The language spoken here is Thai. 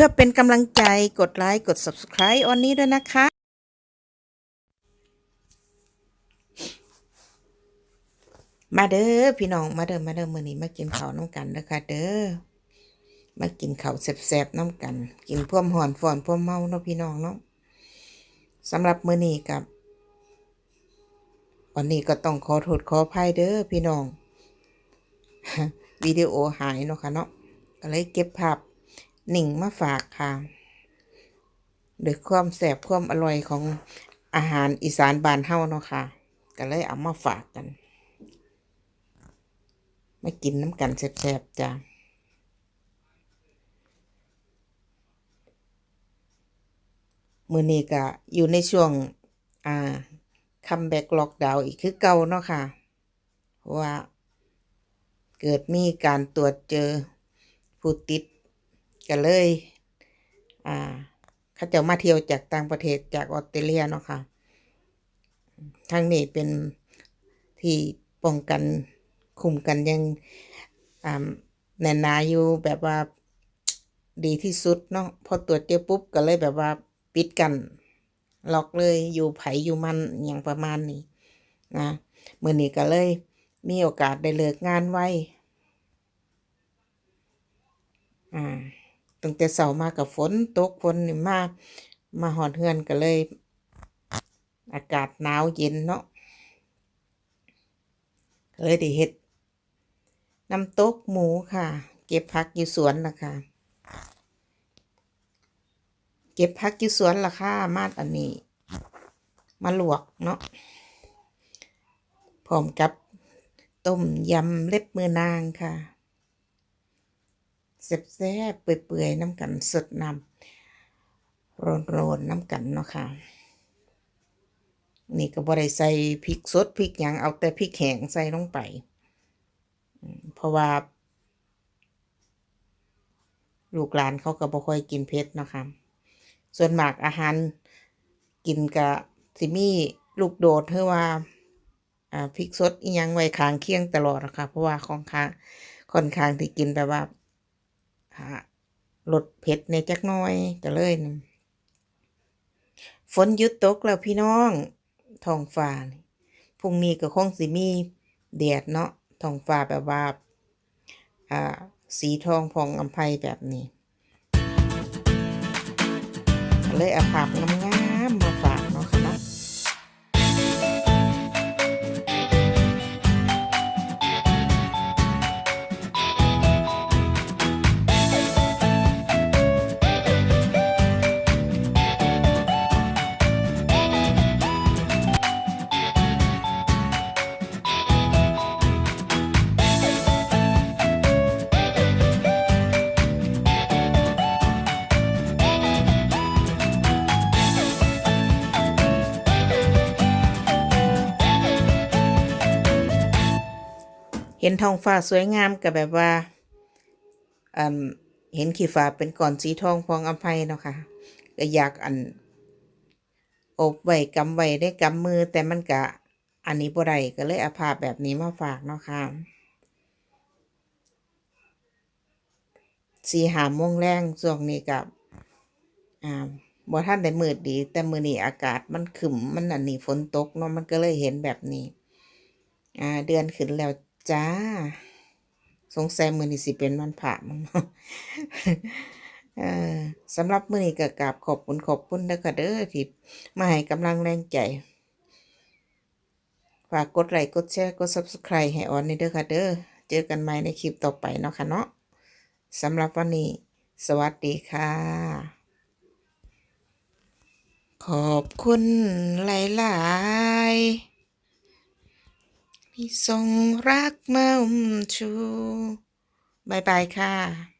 พื่อเป็นกำลังใจกดไลค์กด subscribe ออนนี้ด้วยนะคะ มาเด้อพี่น้องมาเด้อมาเด้อมื้อนี้มากินข้าวน้ำกันเด้อค่ะเด้อมากินข้าวแซ่บๆน้ำกัน กินพ่วมหอนฟอนพ่วมเมาเนาะพี่น้องเนาะสำหรับมื้อนี้กับวันนี้ก็ต้องขอโทษขออภัยเด้อพี่น้องวิดีโอหายเนาะค่ะเนาะก็เลยเก็บภาพ หนิ่งมาฝากค่ะด้วยความแซ่บความอร่อยของอาหารอีสานบานเฮาเนาะค่ะ ก็เลยเอามาฝากกัน มากินน้ำกันแซ่บๆจ้ะมือนี้ก็อยู่ในช่วง อ่าคัมแบ็กล็อกดาวอีกคือเก่าเนาะค่ะ เพราะว่า เกิดมีการตรวจเจอผู้ติด ก็เลย อ่าเขาเจะมาเที่ยวจากต่างประเทศจากออสเตรเลียเนาะค่ะทั้งนี้เป็นที่ป้องกันคุมกันยังแน่นหนาอยู่แบบว่าดีที่สุดเนาะพอตรวจเจอปุ๊บก็เลยแบบว่าปิดกันล็อกเลยอยู่ไผอยู่มันอย่างประมาณนี้นะเมื่อนี้ก็เลย มีโอกาสได้เลิกงานไว้อ่า ตั้งแต่เสาร์มากับฝนตกฝนนี่มามาหอดเฮือนก็เลย อากาศหนาวเย็นเนาะเลยได้เฮ็ดน้ำตกหมูค่ะ เก็บผักอยู่สวนล่ะค่ะ เก็บผักอยู่สวนล่ะค่ะ มาดอันนี้ มาลวกเนาะพร้อมกับต้มยำเล็บมือนางค่ะ แซ่บๆเปื่อยๆน้ำกันสดนำโรนๆน้ำกันเนาะค่ะ นี่ก็บ่ได้ใส่พริกสดพริกหยังเอาแต่พริกแห้งใส่ลงไป เพราะว่า ลูกหลานเขาก็บ่ค่อยกินเผ็ดเนาะค่ะ ส่วนมากอาหารกินกะสิมี่ลูกโดดเพื่อว่าพริกสดยังไว้ข้างเคียงตลอดอะคะเพราะว่าของข้างค่อนข้างที่กินแบบว่า ลดเผ็ดในจักน้อยก็เลยนฝนยุดตกแล้วพี่น้องท้องฟ้าพรุ่งนี้ก็คงสิมีแดดเนาะท้องฟ้าแบบว่าอ่า สีทองพองอำไพแบบนี้ เลยอาภาพงามๆมาฝาก เห็นท้องฟ้าสวยงามกับแบบว่าอืมเห็นขี้ฟ้าเป็นก้อนสีทองพองอภัยเนาะค่ะก็อยากอันอบไว้กำไว้ได้กำมือแต่มันก็อันนี้บ่ได้ก็เลยเอาภาพแบบนี้มาฝากเนาะค่ะสีหาโมงแรงช่วงนี้กับอ่าบ่ท่านได้มืดดี แต่มือนี้อากาศมันขึมมันอันนี้ฝนตกเนาะมันก็เลยเห็นแบบนี้ อ่า เดือนขึ้นแล้ว จ้า สงสัยมือนี้สิเป็นวันพระมั้งเนสำหรับมือนี้ก็กราบขอบคุณขอบคุณเด้อค่ะเด้อที่มาให้กำลังแรงใจ ฝากกดไลค์กดแชร์กด Subscribe ให้ออนนี่เด้อค่ะเด้อเจอกันใหม่ในคลิปต่อไปเนาะค่ะเนาะสำหรับวันนี้ สวัสดีค่ะ ขอบคุณหลาย ๆ ที่ทรงรักเมามชูบายบายค่ะ